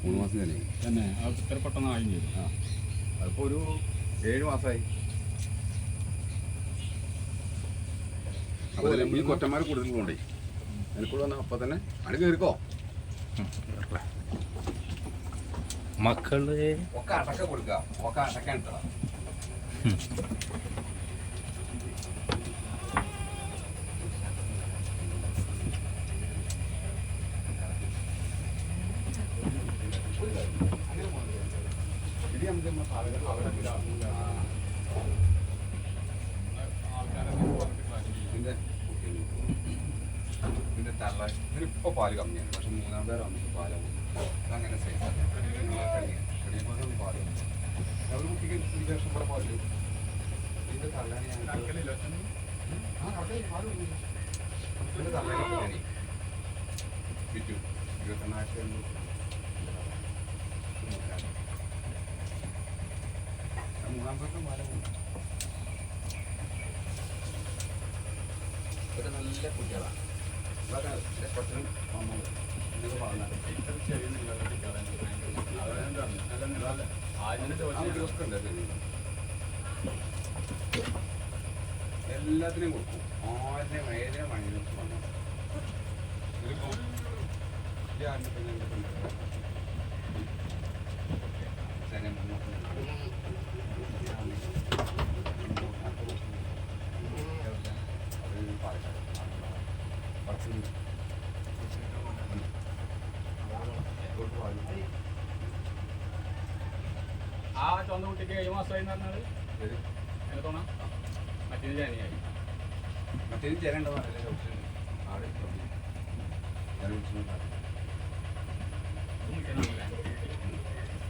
മൂന്ന് മാസം തന്നെ തന്നെ. അത് ഇത്ര പെട്ടെന്ന് ആയി ചെയ്തു ആ. അതിപ്പോൾ ഒരു ഏഴ് മാസമായി അപ്പോൾ ഈ കൊറ്റന്മാർ കൂടുതൽ കൊണ്ടേ എനിക്കൂടെ വന്നാൽ അപ്പം തന്നെ അടി കയറിക്കോ മക്കൾ ഒക്കെ അടക്ക കൊടുക്കുക ഒക്കെ അടക്കാൻ ഇട്ടതാ ഇതിന്റെ തള്ള ഇതിലിപ്പോ പാൽ കമ്മിയാണ് പക്ഷെ മൂന്നാം പേർ വന്നിട്ട് പാലാവും അതങ്ങനെ സൈസ് പാൽ അവർ കുട്ടിക്ക് ഇതിന്റെ ഇഷ്ടം പോലെ പാൽ ഇതിന്റെ തള്ളാണ് ഞാൻ ഇതിന്റെ തള്ളാണ് വിറ്റു ഇരുപത്തെണ്ണായിരത്തി എണ്ണൂറ് മൂന്നാം പേർക്കും പാലാവും ഇതൊക്കെ നല്ല കുട്ടികളാണ് ഇതൊക്കെ കുറച്ചും വന്നത് ഇതൊക്കെ പറഞ്ഞാൽ എല്ലാത്തിനും കൊടുക്കും. ആരിനെ ഏതിനെ മണിനും വന്നു. ഇതിപ്പോ ഈ പിന്നെ ആ ചുവന്ന കുട്ടിക്ക് ഏഴ് മാസമായി എന്ന് പറഞ്ഞാൽ എങ്ങനെ തോന്നാം? മറ്റേ ജാനിയായി. മറ്റേ ചേരേണ്ടതാണ് ആട് ഞാൻ വിളിച്ചു